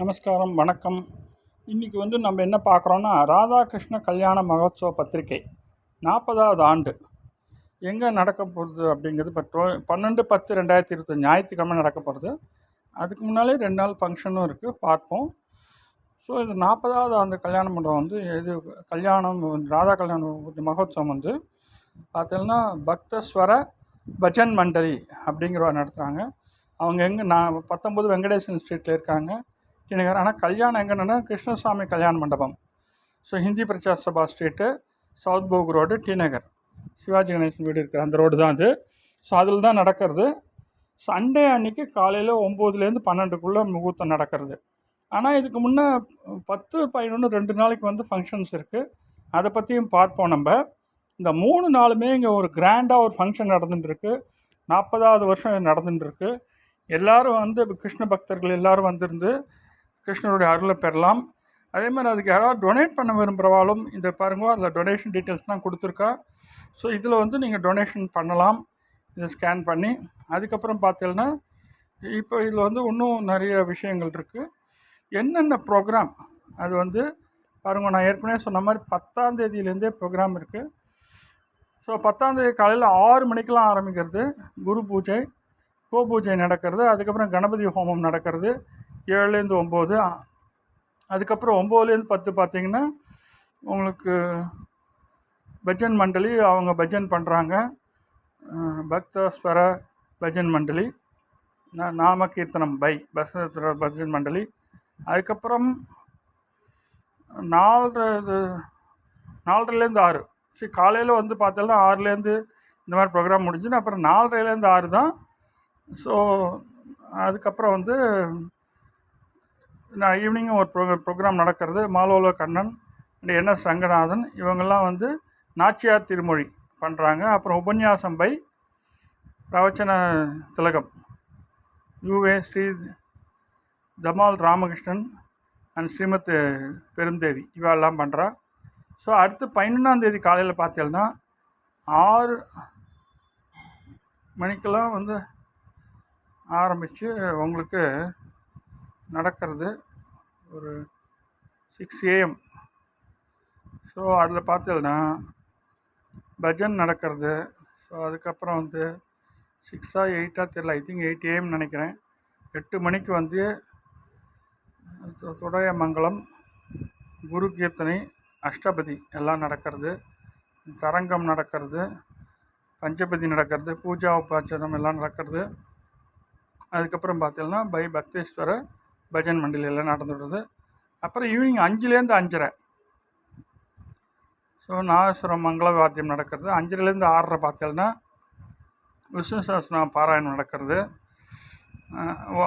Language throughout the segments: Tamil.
நமஸ்காரம் வணக்கம். இன்றைக்கி வந்து நம்ம என்ன பார்க்குறோன்னா ராதாகிருஷ்ண கல்யாண மகோத்சவ பத்திரிகை நாற்பதாவது ஆண்டு. எங்கே நடக்க போகிறது அப்படிங்கிறது இப்போ பன்னெண்டு பத்து ரெண்டாயிரத்தி இருபத்தி ஞாயிற்றுக்கிழமை நடக்க போகிறது அதுக்கு முன்னாலே ரெண்டு நாள் ஃபங்க்ஷனும் இருக்குது பார்ப்போம். ஸோ இது நாற்பதாவது ஆண்டு கல்யாண மண்டபம் வந்து இது கல்யாணம் ராதா கல்யாண மகோத்சவம் வந்து பார்த்தீங்கன்னா பக்தஸ்வர பஜன் மண்டலி அப்படிங்கிறவ நடத்துகிறாங்க அவங்க எங்கே நான் பத்தொம்பது வெங்கடேசன் ஸ்ட்ரீட்டில் இருக்காங்க. கிணகர் ஆனால் கல்யாணம் எங்கன்னா கிருஷ்ணசாமி கல்யாண மண்டபம். So Hindi Prachar Sabha street south Bog road T Nagar Sivaji Ganesan வீடு இருக்கிற அந்த ரோடு தான் அது. ஸோ அதில் தான் நடக்கிறது. சண்டே அன்றைக்கி காலையில் ஒம்போதுலேருந்து பன்னெண்டுக்குள்ளே முகூர்த்தம் நடக்கிறது. ஆனால் இதுக்கு முன்னே பத்து பதினொன்று ரெண்டு நாளைக்கு வந்து ஃபங்க்ஷன்ஸ் இருக்குது அதை பற்றியும் பார்ப்போம் நம்ம. இந்த மூணு நாளுமே இங்கே ஒரு கிராண்டாக ஒரு ஃபங்க்ஷன் நடந்துட்டுருக்கு நாற்பதாவது வருஷம் நடந்துட்டுருக்கு எல்லோரும் வந்து கிருஷ்ண பக்தர்கள் எல்லோரும் வந்திருந்து கிருஷ்ணருடைய அருளை பெறலாம். அதே மாதிரி அதுக்கு யாராவது டொனேட் பண்ண விரும்புகிறவாலும் இந்த பாருங்க அதில் டொனேஷன் டீட்டெயில்ஸ்லாம் கொடுத்துருக்கா. ஸோ இதில் வந்து நீங்கள் டொனேஷன் பண்ணலாம். இதை ஸ்கேன் பண்ணி அதுக்கப்புறம் பார்த்தீங்கன்னா இப்போ இதில் வந்து இன்னும் நிறைய விஷயங்கள் இருக்குது என்னென்ன ப்ரோக்ராம் அது வந்து பாருங்கள் நான் ஏற்கனவே சொன்ன மாதிரி பத்தாம் தேதியிலேருந்தே ப்ரோக்ராம் இருக்குது ஸோ பத்தாந்தேதி காலையில் ஆறு மணிக்கெலாம் ஆரம்பிக்கிறது. குரு பூஜை கோ பூஜை நடக்கிறது. அதுக்கப்புறம் கணபதி ஹோமம் நடக்கிறது. ஏழுலேருந்து ஒம்பது. அதுக்கப்புறம் ஒம்போதுலேருந்து பத்து பார்த்திங்கன்னா உங்களுக்கு பஜன் மண்டலி அவங்க பஜன் பண்ணுறாங்க. பக்தஸ்வர பஜன் மண்டலி நாம கீர்த்தனம் பை பக்தஸ்வர பஜன் மண்டலி. அதுக்கப்புறம் நாலு இது நாலரைலேருந்து ஆறு. சரி காலையில் வந்து பார்த்தோம்னா ஆறுலேருந்து இந்த மாதிரி ப்ரோக்ராம் முடிஞ்சுன்னு அப்புறம் நாலரைலேருந்து ஆறு தான். ஸோ அதுக்கப்புறம் வந்து நான் ஈவினிங்கும் ஒரு ப்ரோ ப்ரோக்ராம் நடக்கிறது. Malola Kannan and N S Ranganathan இவங்கெல்லாம் வந்து நாச்சியார் திருமொழி பண்ணுறாங்க அப்புறம் உபன்யாசம் பை பிரவச்சன திலகம். யுவே ஸ்ரீ தமால் ராமகிருஷ்ணன் அண்ட் ஸ்ரீமத் பெருந்தேவி இவெல்லாம் பண்ணுறா ஸோ அடுத்து பதினொன்றாந்தேதி காலையில் பார்த்தீங்கன்னா ஆறு மணிக்கெல்லாம் வந்து ஆரம்பித்து உங்களுக்கு நடக்கிறது. ஒரு சிக்ஸ் ஏஎம் ஸோ அதில் பார்த்தீங்கன்னா பஜன் நடக்கிறது. ஸோ அதுக்கப்புறம் வந்து சிக்ஸா எயிட்டா தெரில ஐ திங்க் எயிட் ஏஎம் நினைக்கிறேன். எட்டு மணிக்கு வந்து துடையமங்கலம் குரு கீர்த்தனை அஷ்டபதி எல்லாம் நடக்கிறது. தரங்கம் நடக்கிறது. பஞ்சபதி நடக்கிறது. பூஜா உபாச்சனம் எல்லாம் நடக்கிறது. அதுக்கப்புறம் பார்த்தீங்கன்னா பை பக்தேஸ்வர பஜன் மண்டலியில் நடந்துடுறது அப்புறம் ஈவினிங் அஞ்சுலேருந்து அஞ்சரை. ஸோ நாகேஸ்வரம் மங்கள வாத்தியம் நடக்கிறது. அஞ்சரைலேருந்து ஆறரை பார்த்தீங்கன்னா விஷ்ணு சாஸ்திரம் பாராயணம் நடக்கிறது.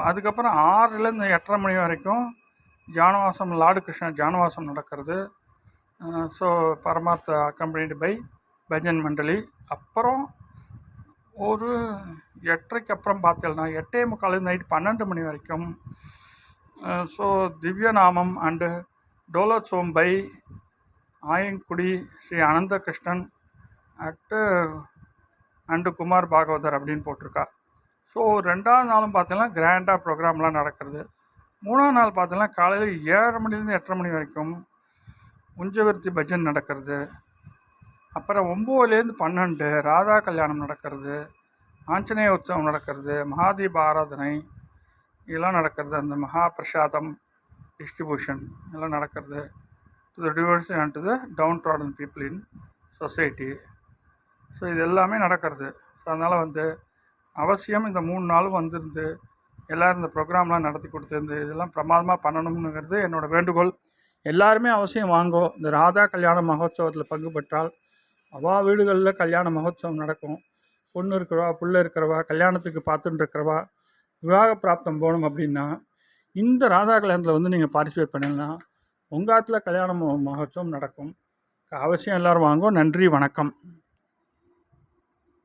அதுக்கப்புறம் ஆறுலேருந்து எட்டரை மணி வரைக்கும் ஜானவாசம் லாடு கிருஷ்ண ஜானவாசம் நடக்கிறது. ஸோ பரமார்த்த அக்கம்பனிடு பை பஜன் மண்டலி. அப்புறம் ஒரு எட்டரைக்கு அப்புறம் பார்த்தேன்னா எட்டே முக்கால் நைட் பன்னெண்டு மணி வரைக்கும் ஸோ திவ்யநாமம் அண்டு டோலோச்சோம்பை ஆயங்குடி ஸ்ரீ அனந்தகிருஷ்ணன் அட்டு அண்டு குமார் பாகவதர் அப்படின்னு போட்டிருக்கா. ஸோ ரெண்டாவது நாளும் பார்த்தீங்கன்னா கிராண்டாக ப்ரோக்ராம்லாம் நடக்கிறது. மூணாவது நாள் பார்த்தீங்கன்னா காலையில் ஏழரை மணிலேருந்து எட்டரை மணி வரைக்கும் உஞ்சவர்த்தி பஜன் நடக்கிறது. அப்புறம் ஒம்போதுலேருந்து பன்னெண்டு ராதா கல்யாணம் நடக்கிறது. ஆஞ்சநேய உற்சவம் நடக்கிறது. மகாதீப ஆராதனை. இதெல்லாம் நடக்கிறது அந்த மகா பிரசாதம் டிஸ்ட்ரிபியூஷன் இதெல்லாம் நடக்கிறது. To the diverse and to the downtrodden people in society so இது எல்லாமே நடக்கிறது. ஸோ அதனால் வந்து அவசியம் இந்த மூணு நாளும் வந்திருந்து எல்லோரும் இந்த ப்ரோக்ராம்லாம் நடத்தி கொடுத்துருந்து இதெல்லாம் பிரமாதமாக பண்ணணுங்கிறது என்னோடய வேண்டுகோள். எல்லாருமே அவசியம் வாங்கோ. இந்த ராதா கல்யாண மகோத்சவத்தில் பங்கு பெற்றால் அவா வீடுகளில் கல்யாண மகோத்சவம் நடக்கும். பொண்ணு இருக்கிறவா புள்ள இருக்கிறவா கல்யாணத்துக்கு பார்த்துட்டு இருக்கிறவா விவாக பிராப்தம் போகணும் அப்படின்னா இந்த ராதா கல்யாணத்தில் வந்து நீங்கள் பார்ட்டிசிபேட் பண்ணிங்கன்னா உங்கள் ஆற்றுல கல்யாணம் மகோத்சவம் நடக்கும். அவசியம் எல்லோரும் வாங்க நன்றி வணக்கம்.